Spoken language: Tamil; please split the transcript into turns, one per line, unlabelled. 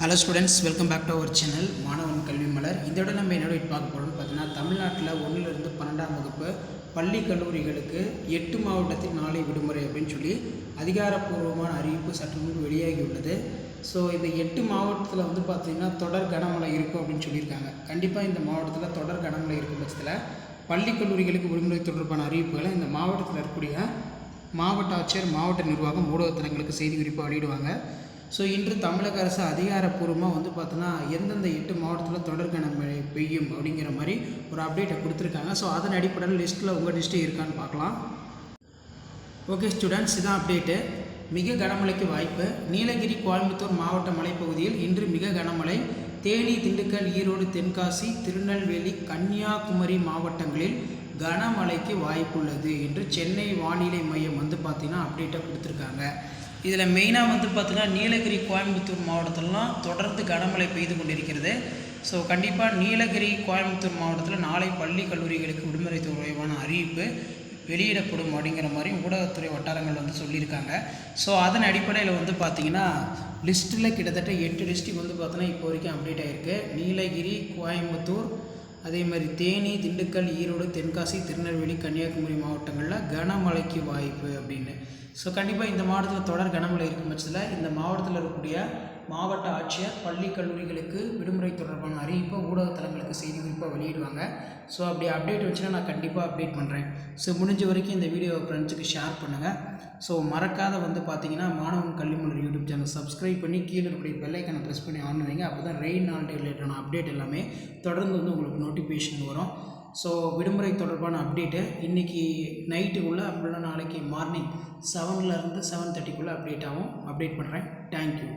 Hello students welcome back to our channel மாணவன் கல்வி மலர் இதோட நம்ம என்னோட பார்க்க போகிறோம்னு பார்த்தீங்கன்னா தமிழ்நாட்டில் ஒன்றிலிருந்து பன்னெண்டாம் வகுப்பு பள்ளி கல்லூரிகளுக்கு எட்டு மாவட்டத்தில் நாளை விடுமுறை அப்படின்னு சொல்லி அதிகாரப்பூர்வமான அறிவிப்பு சற்று முன்பு வெளியாகி உள்ளது ஸோ இந்த எட்டு மாவட்டத்தில் வந்து பார்த்திங்கன்னா தொடர் கனமழை இருக்கும் அப்படின்னு சொல்லியிருக்காங்க. கண்டிப்பாக இந்த மாவட்டத்தில் தொடர் கனமழை இருக்கும் பட்சத்தில் பள்ளி கல்லூரிகளுக்கு விடுமுறை தொடர்பான அறிவிப்புகளை இந்த மாவட்டத்தில் இருக்கக்கூடிய மாவட்ட ஆட்சியர் மாவட்ட நிர்வாகம் ஊடகத்தலங்களுக்கு செய்தி குறிப்பாக வெளியிடுவாங்க. ஸோ இன்று தமிழக அரசு அதிகாரப்பூர்வமாக வந்து பார்த்தோன்னா எந்தெந்த எட்டு மாவட்டத்தில் தொடர்கன மழை பெய்யும் அப்படிங்கிற மாதிரி ஒரு அப்டேட்டை கொடுத்துருக்காங்க. ஸோ அதன் அடிப்படையில் லிஸ்ட்டில் உங்கள் லிஸ்ட்டு இருக்கான்னு பார்க்கலாம். ஓகே ஸ்டூடெண்ட்ஸ் இதான் அப்டேட்டு மிக கனமழைக்கு வாய்ப்பு. நீலகிரி கோயம்புத்தூர் மாவட்ட மலைப்பகுதியில் இன்று மிக கனமழை. தேனி திண்டுக்கல் ஈரோடு தென்காசி திருநெல்வேலி கன்னியாகுமரி மாவட்டங்களில் கனமழைக்கு வாய்ப்புள்ளது என்று சென்னை வானிலை மையம் வந்து பார்த்திங்கன்னா அப்டேட்டை கொடுத்துருக்காங்க. இதில் மெயினாக வந்து பார்த்தீங்கன்னா நீலகிரி கோயம்புத்தூர் மாவட்டத்திலலாம் தொடர்ந்து கனமழை பெய்து கொண்டிருக்கிறது. ஸோ கண்டிப்பாக நீலகிரி கோயம்புத்தூர் மாவட்டத்தில் நாளை பள்ளி கல்லூரிகளுக்கு விடுமுறை தொடர்பான அறிவிப்பு வெளியிடப்படும் அப்படிங்கிற மாதிரி ஊடகத்துறை வட்டாரங்கள் வந்து சொல்லியிருக்காங்க. ஸோ அதன் அடிப்படையில் வந்து பார்த்திங்கன்னா லிஸ்ட்டில் கிட்டத்தட்ட எட்டு டிஸ்ட்ரிக் வந்து பார்த்தோன்னா இப்போ வரைக்கும் அப்டேட் ஆகிருக்கு நீலகிரி கோயம்புத்தூர் அதே மாதிரி தேனி திண்டுக்கல் ஈரோடு தென்காசி திருநெல்வேலி கன்னியாகுமரி மாவட்டங்களில் கனமழைக்கு வாய்ப்பு அப்படின்னு. ஸோ கண்டிப்பாக இந்த மாவட்டத்தில் தொடர் கனமழை இருக்கும் பட்சத்தில் இந்த மாவட்டத்தில் இருக்கக்கூடிய மாவட்ட ஆட்சியர் பள்ளி கல்லூரிகளுக்கு விடுமுறை தொடர்பான அறிவிப்பை ஊடகத்தலங்களுக்கு செய்தி குறிப்பாக வெளியிடுவாங்க. ஸோ அப்படி அப்டேட் வச்சுன்னா நான் கண்டிப்பாக அப்டேட் பண்ணுறேன் ஸோ முடிஞ்ச வரைக்கும் இந்த வீடியோ ஃப்ரெண்ட்ஸுக்கு ஷேர் பண்ணுங்கள் ஸோ மறக்காத வந்து பார்த்தீங்கன்னா மாணவன் கல்விமலர் யூடியூப் சேனல் சப்ஸ்கிரைப் பண்ணி கீழே இருக்கக்கூடிய பெல்லைக்கனை ப்ரெஸ் பண்ணி ஆன் வைங்க. அப்போ தான் ரெயின் நாள் ரிலேட்டடான அப்டேட் எல்லாமே தொடர்ந்து வந்து உங்களுக்கு நோட்டிஃபிகேஷன் வரும். ஸோ விடுமுறை தொடர்பான அப்டேட்டு இன்றைக்கி நைட்டுக்குள்ளே அப்படின்னா நாளைக்கு மார்னிங் செவன்லேருந்து செவன் தேர்ட்டிக்குள்ளே அப்டேட் ஆகும். அப்டேட் பண்ணுறேன் தேங்க்யூ